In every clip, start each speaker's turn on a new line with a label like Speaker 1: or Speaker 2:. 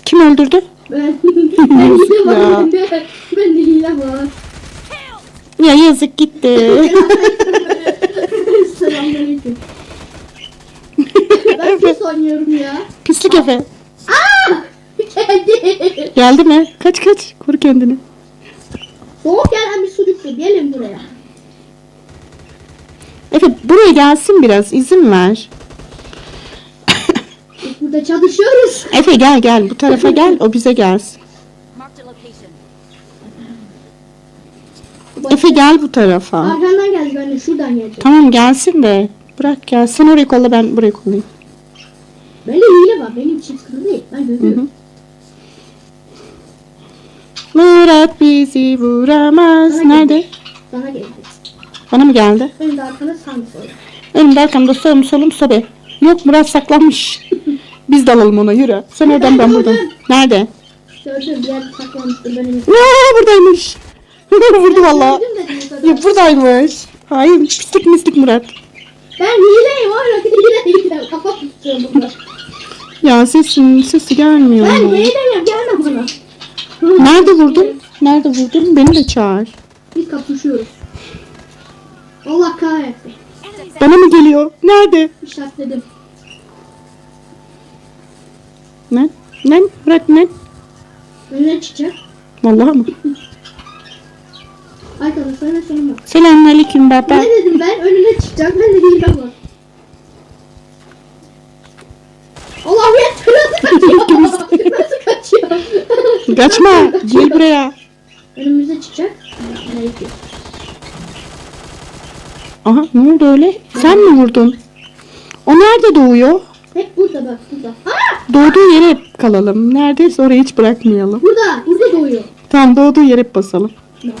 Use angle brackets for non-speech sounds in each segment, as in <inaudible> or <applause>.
Speaker 1: Kim öldürdü?
Speaker 2: Ben, ben hile var. Ben de hile var.
Speaker 1: Ya yazık gitti.
Speaker 2: Selamünaleyküm. ben pis oynuyorum ya.
Speaker 1: Pislik Efe.
Speaker 2: Aa! Geldi.
Speaker 1: Geldi mi? Kaç kaç. Koru kendini.
Speaker 2: Soğuk gelen bir sucuktu. Gelin buraya.
Speaker 1: Efe buraya gelsin biraz. izin ver.
Speaker 2: Burada çalışıyoruz.
Speaker 1: Efe gel gel. Bu tarafa gel. O bize gelsin. Efe gel bu tarafa.
Speaker 2: Arkandan geldi ben de şuradan geldi.
Speaker 1: Tamam gelsin de. Bırak gel. Sen orayı kolla ben burayı kollayayım.
Speaker 2: Bende hile var. Benim sıkıntı değil. Ben görüyorum.
Speaker 1: Murat bizi vuramaz.
Speaker 2: Bana
Speaker 1: Nerede?
Speaker 2: Bana geldi.
Speaker 1: Bana mı geldi?
Speaker 2: Benim de arkada sağ sol.
Speaker 1: Önümde arkamda sağım solum sobe. Yok Murat saklanmış. <laughs> Biz de alalım ona yürü. Sen oradan ben buradan. Nerede?
Speaker 2: Gördüm bir yerde saklanmıştır benim.
Speaker 1: Aa, buradaymış. Vurdu valla. Ya buradaymış. Hayır pislik mislik Murat.
Speaker 2: Ben hileyim oğlum. <laughs> Hile hile. Kafa tutuyorum burada.
Speaker 1: Ya sesin sesi gelmiyor.
Speaker 2: Ben hileyim. Gelme bana.
Speaker 1: Nerede vurdun? Nerede vurdun? Beni de çağır.
Speaker 2: Biz kapışıyoruz. Allah kahretsin.
Speaker 1: Bana mı geliyor? Nerede?
Speaker 2: İşaretledim.
Speaker 1: Ne? Ne? Murat ne?
Speaker 2: Önüne çıkacak.
Speaker 1: Vallahi mı? <laughs>
Speaker 2: Arkadaşlarına sorma.
Speaker 1: Selamünaleyküm baba.
Speaker 2: Ne dedim ben? Önüne çıkacak. Ben de hile var. Allah. Nasıl kaçıyor? <laughs> Nasıl kaçıyor?
Speaker 1: Kaçma. Gel buraya.
Speaker 2: Önümüze çıkacak. Neyse.
Speaker 1: Aha ne oldu öyle? Sen mi vurdun? O nerede doğuyor?
Speaker 2: Hep burada bak burada. Aa!
Speaker 1: Doğduğu yere hep kalalım. Neredeyse orayı hiç bırakmayalım.
Speaker 2: Burada. Burada doğuyor.
Speaker 1: Tamam doğduğu yere hep basalım.
Speaker 2: Tamam.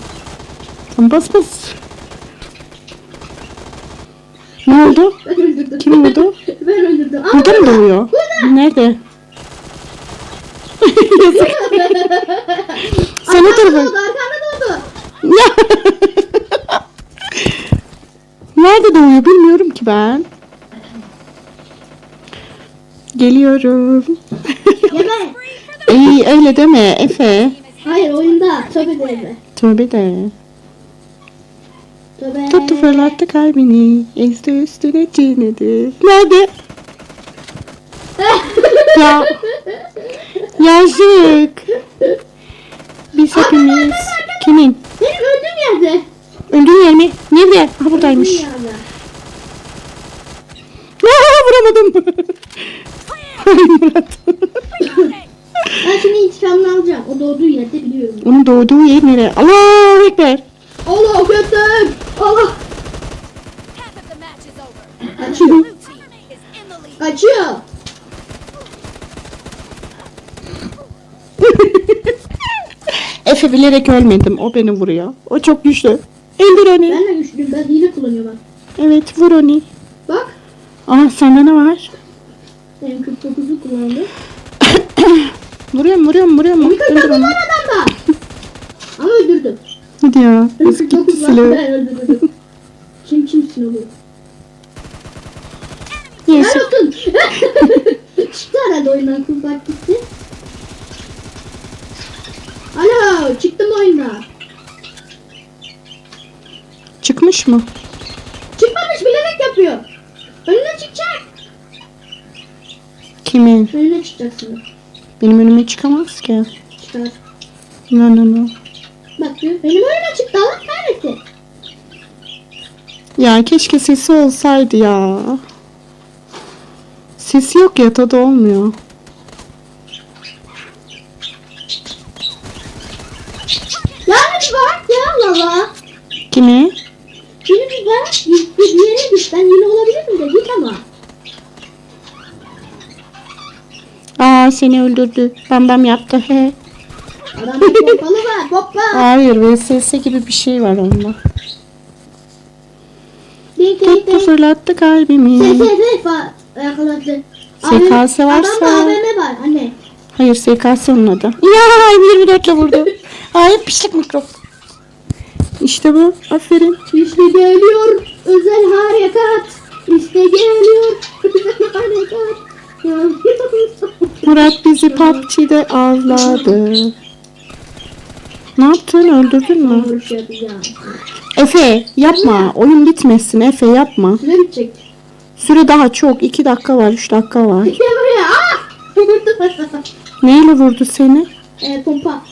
Speaker 1: Tamam bas bas. Ne oldu?
Speaker 2: Ben öldürdüm.
Speaker 1: Kim vurdu? <laughs>
Speaker 2: ben öldürdüm. Aa,
Speaker 1: Burada mı doğuyor? Nerede? <laughs> Yazık. <laughs> Sen o tarafa...
Speaker 2: Arkanda doğdu.
Speaker 1: Nerede doğuyor bilmiyorum ki ben. Geliyorum.
Speaker 2: Ben.
Speaker 1: İyi öyle deme Efe.
Speaker 2: Hayır oyunda. Tabii de.
Speaker 1: Tövbe de.
Speaker 2: Tabii.
Speaker 1: Tuttu fırlattı kalbini. Ezdi üstüne çiğnedi. Nerede? ya. Yazık. Biz hepimiz. Kimin?
Speaker 2: Benim öldüğüm yerde.
Speaker 1: Öldüğün yer mi? Nerede? Ha buradaymış.
Speaker 2: Öldüğüm yerde.
Speaker 1: Aa, vuramadım. Murat.
Speaker 2: Ben şimdi intikamını alacağım. O doğduğu yerde biliyorum.
Speaker 1: Onun doğduğu yer nere? Allahu Ekber.
Speaker 2: Allah götür. Allah. Kaçıyor. Kaçıyor. <laughs>
Speaker 1: Efe bilerek ölmedim. O beni vuruyor. O çok güçlü. İndir onu.
Speaker 2: Ben de güçlüyüm. Ben hile kullanıyorum.
Speaker 1: Evet vur onu.
Speaker 2: Bak.
Speaker 1: Aa sende ne var?
Speaker 2: Benim 49'u kullandım.
Speaker 1: Vuruyorum vuruyorum vuruyorum.
Speaker 2: Bir 49
Speaker 1: Öldür onu.
Speaker 2: var adamda. Ama öldürdüm.
Speaker 1: Hadi ya.
Speaker 2: Benim
Speaker 1: Yazık gitti
Speaker 2: 49 var.
Speaker 1: silahı.
Speaker 2: Kim?
Speaker 1: Yazık.
Speaker 2: Ver olsun. <laughs> Çıktı herhalde oyundan kız bak gitti. Alo çıktım oyundan.
Speaker 1: Çıkmış mı?
Speaker 2: Çıkmamış bilerek yapıyor. Önüne çıkacak.
Speaker 1: Kimin?
Speaker 2: Önüne çıkacaksın.
Speaker 1: Benim önüme çıkamaz ki.
Speaker 2: Çıkar.
Speaker 1: No no no.
Speaker 2: Bak. Benim önüme çıktı. Allah kahretsin.
Speaker 1: Ya keşke sesi olsaydı ya. Sesi yok ya tadı olmuyor.
Speaker 2: Ya bir bak ya Allah.
Speaker 1: Kimi?
Speaker 2: Beni bir bak. Bir, bir yere git. Ben yine olabilir miyim de git ama.
Speaker 1: Aa seni öldürdü. Bam bam yaptı he.
Speaker 2: Adamda <laughs> pompalı var. Hoppa.
Speaker 1: Hayır VSS gibi bir şey var onda.
Speaker 2: Ding
Speaker 1: Tuttu fırlattı kalbimi.
Speaker 2: SSS fa yakaladı.
Speaker 1: SKS varsa-
Speaker 2: Adamda AVM var anne.
Speaker 1: Hayır SKS onun adı. Ya 24 ile vurdu. Hayır pişlik mikro. İşte bu. Aferin.
Speaker 2: İşte geliyor özel harekat. İşte geliyor <laughs> özel harekat.
Speaker 1: Murat bizi PUBG'de avladı. Ne yaptın? Öldürdün mü? Efe yapma. Oyun bitmesin. Efe yapma.
Speaker 2: Süre bitecek.
Speaker 1: Süre daha çok. 2 dakika var. 3 dakika var. <laughs> Neyle vurdu seni?
Speaker 2: e, pompa.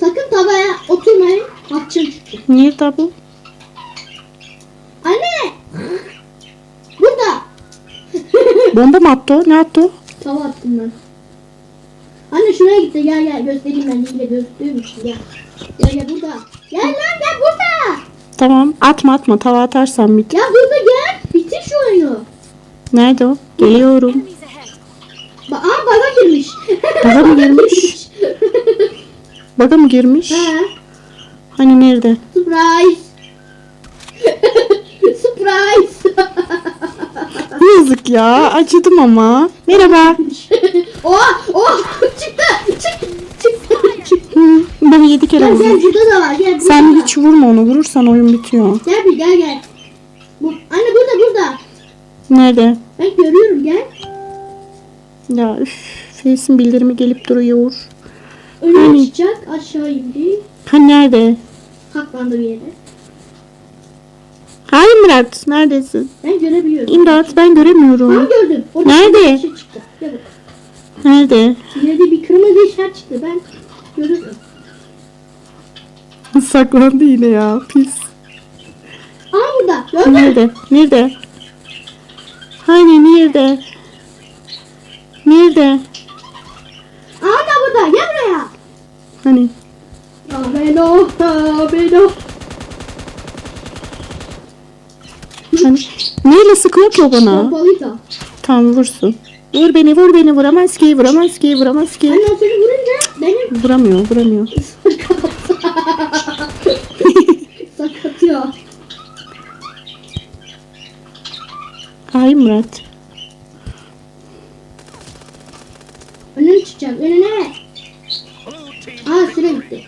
Speaker 2: Sakın tavaya oturmayın. Atçın çıktı.
Speaker 1: Nerede bu?
Speaker 2: Anne! Burada.
Speaker 1: Bomba mı attı o? Ne attı o?
Speaker 2: Tava attım ben. Anne şuraya gitti. Gel gel göstereyim ben hile gösteriyormuşum. Gel. Gel gel burada. Gel lan gel burada.
Speaker 1: Tamam. Atma atma. Tava atarsan bit.
Speaker 2: Ya burada gel. Bitir şu oyunu.
Speaker 1: Nerede o? Geliyorum.
Speaker 2: Ba Aa baga girmiş.
Speaker 1: Baga mı girmiş? <laughs> Baga mı girmiş?
Speaker 2: He.
Speaker 1: Hani nerede?
Speaker 2: Surprise. <laughs> Surprise.
Speaker 1: Yazık ya. Acıdım ama. Merhaba. <laughs>
Speaker 2: Oha oha <laughs> çıktı. Çık. Çıktı. Çıktı.
Speaker 1: Ben yedi kere
Speaker 2: Gel gel
Speaker 1: vurdum.
Speaker 2: burada da var. Gel burada
Speaker 1: Sen
Speaker 2: da.
Speaker 1: hiç vurma onu. Vurursan oyun bitiyor.
Speaker 2: Gel bir gel gel. Bu, anne burada burada.
Speaker 1: Nerede?
Speaker 2: Ben görüyorum gel.
Speaker 1: Ya üf. Face'in bildirimi gelip duruyor.
Speaker 2: Önüme
Speaker 1: Hani?
Speaker 2: Aşağı indi.
Speaker 1: Ha nerede?
Speaker 2: Saklandı bir yere.
Speaker 1: Hayır Murat. Neredesin?
Speaker 2: Ben görebiliyorum.
Speaker 1: İmdat ben göremiyorum.
Speaker 2: gördüm. Orada
Speaker 1: Nerede?
Speaker 2: bir şey çıktı. Gel bak.
Speaker 1: Nerede?
Speaker 2: Yerde bir kırmızı işaret çıktı. Ben görürüm. <laughs>
Speaker 1: Saklandı yine ya. Pis.
Speaker 2: Aa burada. Gördün mü?
Speaker 1: Nerede? Nerede? Hani nerede? Nerede?
Speaker 2: Aa da burada. Gel buraya.
Speaker 1: Hani?
Speaker 2: Ya Beno. Ya Beno.
Speaker 1: Hani? Neyle sıkıyor ki o bana?
Speaker 2: Pompalıysa.
Speaker 1: Tamam vursun. Vur beni vur beni vuramaz ki vuramaz ki vuramaz ki.
Speaker 2: Anne o seni vurunca benim
Speaker 1: Vuramıyor vuramıyor.
Speaker 2: sakat ya.
Speaker 1: Ay Murat.
Speaker 2: Önüne çıkacağım. Önüne. Aa süre bitti.